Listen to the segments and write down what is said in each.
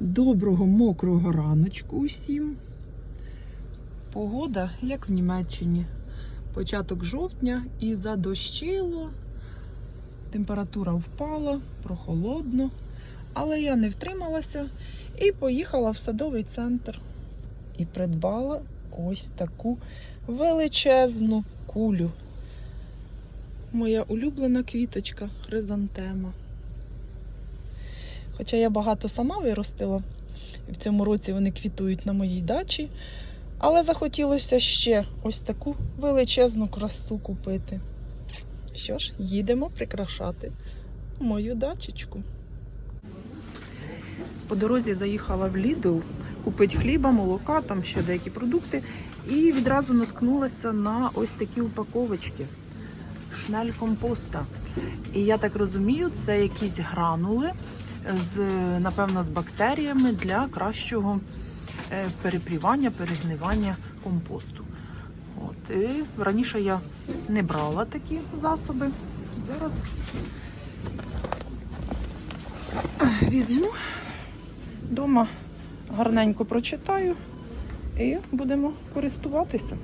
Доброго мокрого раночку усім. Погода, як в Німеччині. Початок жовтня і задощило. Температура впала, прохолодно. Але я не втрималася і поїхала в садовий центр. І придбала ось таку величезну кулю. Моя улюблена квіточка хризантема. Хоча я багато сама виростила, і в цьому році вони квітують на моїй дачі. Але захотілося ще ось таку величезну красу купити. Що ж, їдемо прикрашати мою дачечку. По дорозі заїхала в Lidl купити хліба, молока, там ще деякі продукти. І відразу наткнулася на ось такі упаковочки шнель компоста. І я так розумію, це якісь гранули з, напевно, з бактеріями для кращого е, перепрівання, перегнивання компосту. От, і раніше я не брала такі засоби. Зараз візьму вдома гарненько прочитаю і будемо користуватися.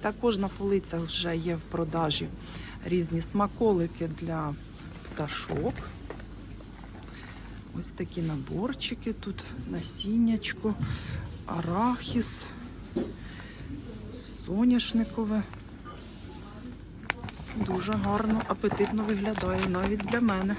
Також на полицях вже є в продажі різні смаколики для пташок. Ось такі наборчики, тут насіннячко, арахіс, соняшникове. Дуже гарно, апетитно виглядає навіть для мене.